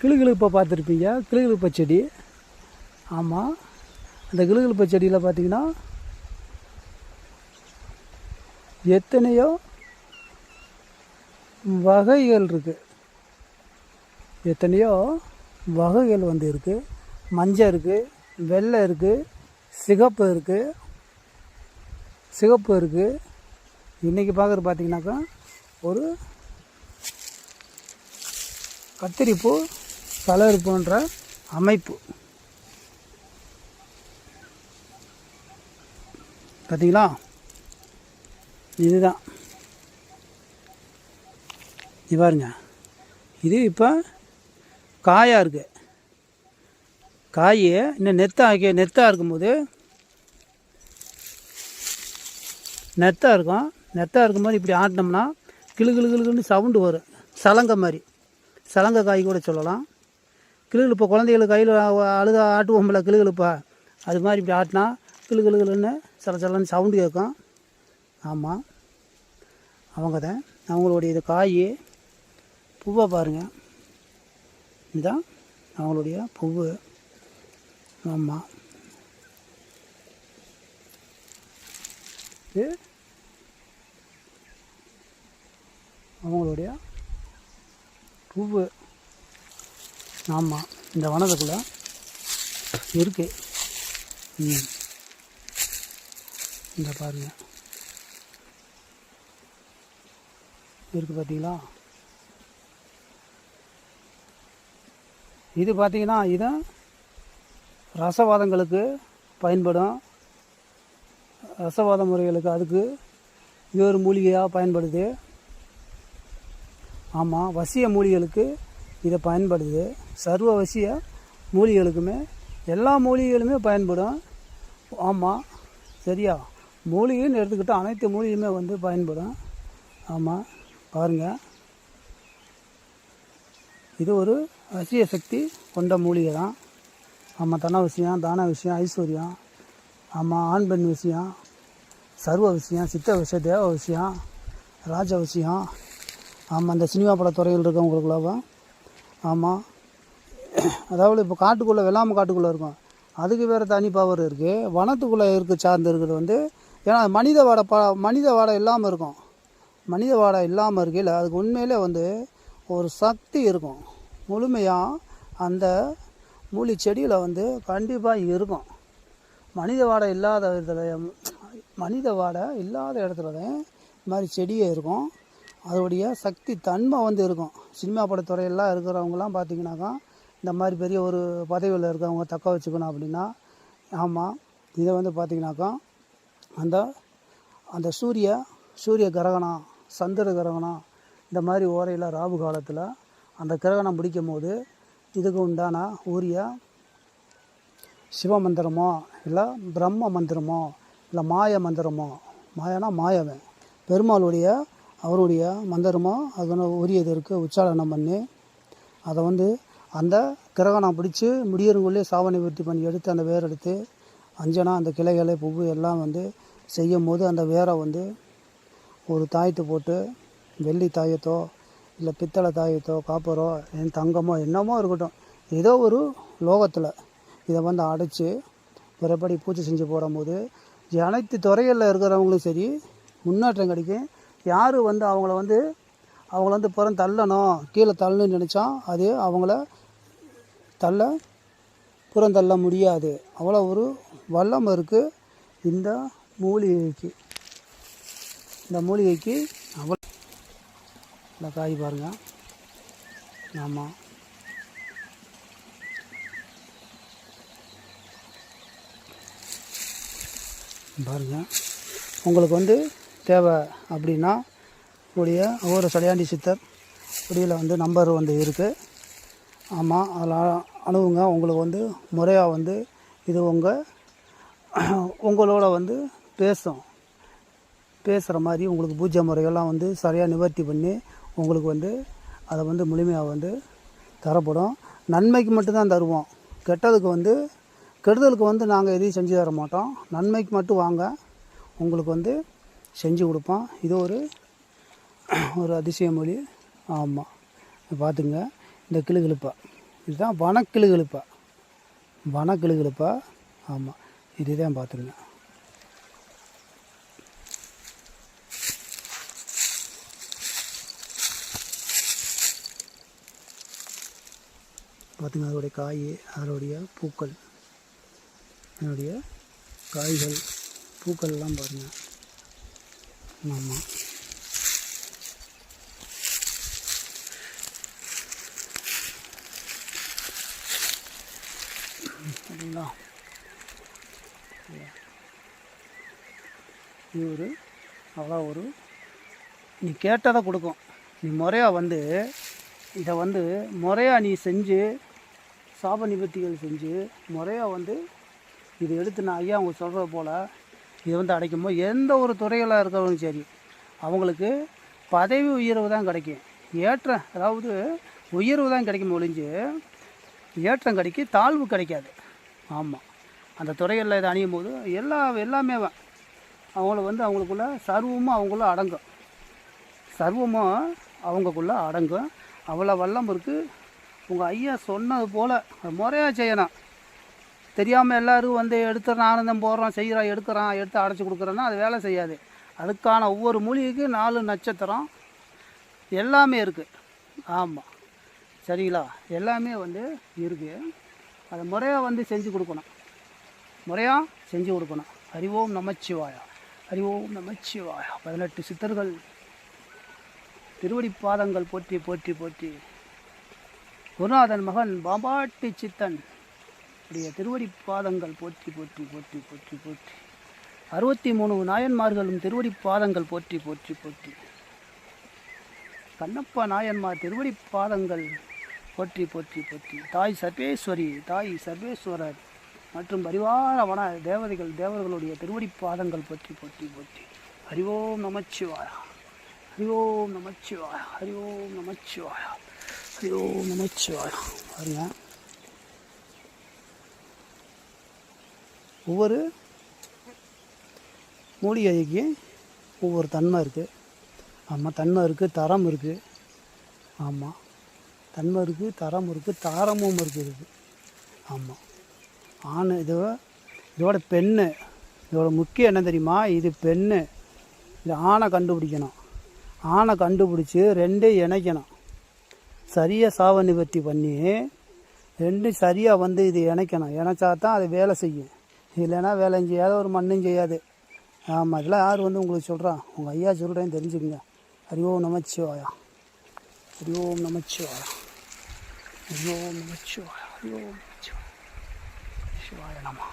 கிளுகிழுப்பை பார்த்துருப்பீங்க. கிளுகிழுப்பை செடி. ஆமாம் அந்த கிளுகிழுப்பை செடியில் பார்த்தீங்கன்னா எத்தனையோ வகைகள் இருக்குது எத்தனையோ வகைகள் வந்து இருக்குது மஞ்சள் இருக்குது வெள்ளை இருக்குது சிகப்பு இருக்குது சிகப்பு இருக்குது இன்றைக்கி பார்க்குறது பார்த்தீங்கன்னாக்கா ஒரு கத்திரிப்பூ கலர் போன்ற அமைப்பு. பார்த்தீங்களா இதுதான். இது பாருங்க. இது இப்போ காயாக இருக்குது காய் இன்னும் நெத்தாக நெத்தாக இருக்கும்போது நெத்தாக இருக்கும். நெத்தாக இருக்கும்போது இப்படி ஆட்டினோம்னா கிளு கிளு கிளுன்னு சவுண்டு வரும். சலங்கை மாதிரி. சலங்கை காய் கூட சொல்லலாம். கிளுகிழுப்பை குழந்தைகளுக்கு கையில் அழுக ஆட்டுவோம்ல கிளுகிழுப்பை அது மாதிரி இப்படி ஆட்டினா கிளு கிளு கிளுன்னு சில சிலன்னு சவுண்டு கேட்கும் ஆமாம் அவங்க தான் அவங்களுடைய இது காய் பூவை பாருங்கள் இதுதான் அவங்களுடைய பூவு. ஆமாம் இது அவங்களுடைய பூவு. ஆமாம் இந்த வனத்துக்குள்ளே இருக்கு. ம். இந்த பாருங்கள் இருக்குது பார்த்தீங்களா இது பார்த்தீங்கன்னா இது ரசவாதங்களுக்கு பயன்படும். ரசவாத முறைகளுக்கு அதுக்கு இது ஒரு மூலிகையாக பயன்படுது. ஆமாம் வசிய மூலிகளுக்கு இதை பயன்படுது. சர்வ வசிய மூலிகளுக்குமே எல்லா மூலிகைகளுமே பயன்படும். ஆமாம் சரியா? மூலிகைன்னு எடுத்துக்கிட்டால் அனைத்து மூலிகையுமே வந்து பயன்படும். ஆமாம் பாருங்கள் இது ஒரு வசிய சக்தி கொண்ட மூலிகை தான் ஆமாம் தன விஷயம் தான விஷயம் ஐஸ்வர்யம். ஆமாம் ஆண் பெண் விஷயம் சர்வ விஷயம் சித்த விஷயம் தேவ விஷயம் ராஜ விஷயம். ஆமாம் இந்த சினிமா பட துறையில் இருக்கவங்களுக்குள்ளவா ஆமாம் அதாவது இப்போ காட்டுக்குள்ளே வெள்ளாமை காட்டுக்குள்ளே இருக்கும். அதுக்கு வேறு தனி பவர் இருக்குது வனத்துக்குள்ளே இருக்க சார்ந்து இருக்கிறது வந்து ஏன்னா மனித வாடை ப மனித வாடை இல்லாமல் இருக்கும். மனித வாடை இல்லாமல் இருக்கையில் அதுக்கு உண்மையிலே வந்து ஒரு சக்தி இருக்கும். முழுமையாக அந்த மூலி செடியில் வந்து கண்டிப்பாக இருக்கும். மனித வாடை இல்லாத இடத்துல மனித வாடை இல்லாத இடத்துல தான் இது மாதிரி செடியே இருக்கும். அதோடைய சக்தி தன்மை வந்து இருக்கும். சினிமா படத்துறையெல்லாம் இருக்கிறவங்கலாம் பார்த்தீங்கன்னாக்கா இந்த மாதிரி பெரிய ஒரு பதவியில் இருக்கிறவங்க தக்க வச்சுக்கணும் அப்படின்னா ஆமாம் இதை வந்து பார்த்தீங்கன்னாக்கா அந்த அந்த சூரிய சூரிய கிரகணம் சந்திர கிரகணம் இந்த மாதிரி ஓரையில் ராகு காலத்தில் அந்த கிரகணம் பிடிக்கும் போது இதுக்கு உண்டான ஊரிய சிவ மந்திரமோ இல்லை பிரம்ம மந்திரமோ இல்லை மாய மந்திரமோ மாயனா மாயவன். பெருமாளுடைய அவருடைய மந்திரமோ அது உரியது இருக்குது உச்சாரணம் பண்ணி. அதை வந்து அந்த கிரகணம் பிடிச்சி முடியறவங்களே சாவணி விருத்தி பண்ணி எடுத்து அந்த வேர் எடுத்து அஞ்சனா அந்த கிளைகளை பூவு எல்லாம் வந்து செய்யும் போது அந்த வேரை வந்து ஒரு தாயத்தை போட்டு வெள்ளி தாயத்தோ இல்லை பித்தளை தாயத்தோ காப்பரோ என் தங்கமோ என்னமோ இருக்கட்டும் ஏதோ ஒரு லோகத்தில் இதை வந்து அடைச்சி பிறப்படி பூஜை செஞ்சு போடும்போது அனைத்து துறைகளில் இருக்கிறவங்களும் சரி முன்னேற்றம் கிடைக்கும். யார் வந்து அவங்கள வந்து அவங்கள வந்து புறம் தள்ளணும் கீழே தள்ளணும்னு நினச்சா அது அவங்கள தள்ள புறம் தள்ள முடியாது. அவ்வளோ ஒரு வல்லம் இருக்குது இந்த மூலிகைக்கு. இந்த மூலிகைக்கு அவ்வளோ இந்த காய் பாருங்கள் ஆமாம் பாருங்கள் உங்களுக்கு வந்து தேவை அப்படின்னா உடைய ஒவ்வொரு சடையாண்டி சித்தர் குடியில் வந்து நம்பர் வந்து இருக்குது ஆமாம் அதில் அணுகுங்க. உங்களுக்கு வந்து முறையாக வந்து இது உங்கள் உங்களோட வந்து பேசும். பேசுகிற மாதிரி உங்களுக்கு பூஜை முறைகள்லாம் வந்து சரியாக நிவர்த்தி பண்ணி உங்களுக்கு வந்து அதை வந்து முழுமையாக வந்து தரப்படும். நன்மைக்கு மட்டும்தான் தருவோம். கெட்டதுக்கு வந்து கெடுதலுக்கு வந்து நாங்கள் எதையும் செஞ்சு தர மாட்டோம். நன்மைக்கு மட்டும் வாங்க. உங்களுக்கு வந்து செஞ்சு கொடுப்பான் இது ஒரு ஒரு அதிசய மொழி. ஆமாம் பார்த்துங்க இந்த கிளுகிழுப்பை இதுதான் வனக்கிளுகிழுப்பா வனக்கிளுகிழுப்பா ஆமாம் இதுதான் பார்த்துருங்க பார்த்துங்க அதோடைய காய் அதனுடைய பூக்கள். அதனுடைய காய்கள் பூக்கள் எல்லாம் பாருங்கள் ஆமாம் சரிங்களா நீ ஒரு அவ்வளோ ஒரு நீ கேட்டதை கொடுக்கும். நீ முறையாக வந்து இதை வந்து முறையாக நீ செஞ்சு சாப நிபத்திகள் செஞ்சு முறையாக வந்து இதை எடுத்து நான் ஐயா அவங்க சொல்கிறது போல் இதை வந்து அடைக்கும்போது எந்த ஒரு துறையில் இருக்கிறவங்களும் சரி அவங்களுக்கு பதவி உயர்வு தான் கிடைக்கும். ஏற்றம் அதாவது உயர்வு தான் கிடைக்கும் ஒழிஞ்சு ஏற்றம் கிடைக்கும் தாழ்வு கிடைக்காது. ஆமாம் அந்த துறைகளில் இதை அணியும் போது எல்லா எல்லாமே அவங்கள வந்து அவங்களுக்குள்ள சர்வமும் அவங்களும் அடங்கும். சர்வமும் அவங்கக்குள்ளே அடங்கும். அவ்வளோ வல்லம் இருக்குது உங்கள் ஐயா சொன்னது போல் முறையாக செய்யணும். தெரியாமல் எல்லோரும் வந்து எடுத்துறான் ஆனந்தம் போடுறான் செய்கிறான் எடுக்கிறான் எடுத்து அடைச்சி கொடுக்குறோன்னா அது வேலை செய்யாது. அதுக்கான ஒவ்வொரு மூலிகைக்கு நாலு நட்சத்திரம் எல்லாமே இருக்குது ஆமாம் சரிங்களா? எல்லாமே வந்து இருக்குது அதை முறையாக வந்து செஞ்சு கொடுக்கணும். முறையாக செஞ்சு கொடுக்கணும். அறிவோம் நமச்சிவாயா. அறிவோம் நமச்சிவாயா. பதினெட்டு சித்தர்கள் திருவடி பாதங்கள் போற்றி போற்றி போற்றி. குருநாதன் மகன் பாம்பாட்டி சித்தன். உடைய திருவடி பாதங்கள் போற்றி போற்றி போற்றி போற்றி போற்றி. அறுபத்தி மூணு நாயன்மார்களும் திருவடி பாதங்கள் போற்றி போற்றி போற்றி. கண்ணப்ப நாயன்மார் திருவடி பாதங்கள் போற்றி போற்றி போற்றி. தாய் சர்வேஸ்வரி தாய் சர்வேஸ்வரர் மற்றும் பரிவார வன தேவதைகள் தேவர்களுடைய திருவடி பாதங்கள் போற்றி போற்றி போற்றி. ஹரிவோம் நமச்சிவாயா. ஹரிவோம் நமச்சிவாயா. ஹரிவோம் நமச்சிவாயா. ஹரிவோம் நமச்சிவாயா. பாருங்க. ஒவ்வொரு மூலிகைக்கு ஒவ்வொரு தன்மை இருக்குது ஆமாம் தன்மை இருக்குது தரம் இருக்குது ஆமாம் தன்மை இருக்குது தரம் இருக்குது தாரமும் இருக்குது இதுக்கு ஆமாம் ஆண் இது இதோட பெண்ணு இதோட முக்கியம் என்ன தெரியுமா? இது பெண்ணு. இது ஆணை கண்டுபிடிக்கணும். ஆணை கண்டுபிடிச்சி ரெண்டையும் இணைக்கணும். சரியாக சாவ நிவர்த்தி பண்ணி ரெண்டும் சரியாக வந்து இது இணைக்கணும். இணைச்சா தான் அது வேலை செய்யும். இல்லைன்னா வேலை செய்யாத ஒரு மண்ணும் செய்யாது. ஆமாம் இதெல்லாம் யார் வந்து உங்களுக்கு சொல்கிறான் உங்கள் ஐயா சொல்கிறேன்னு தெரிஞ்சுக்கங்க. ஹரி ஓம் நமச்சிவாயா. ஹரி ஓம் நமச்சிவாயா. ஹரி ஓம் நமச்சிவாயா. ஹரி ஓம் நமச்சிவாயா. சிவாய நமா.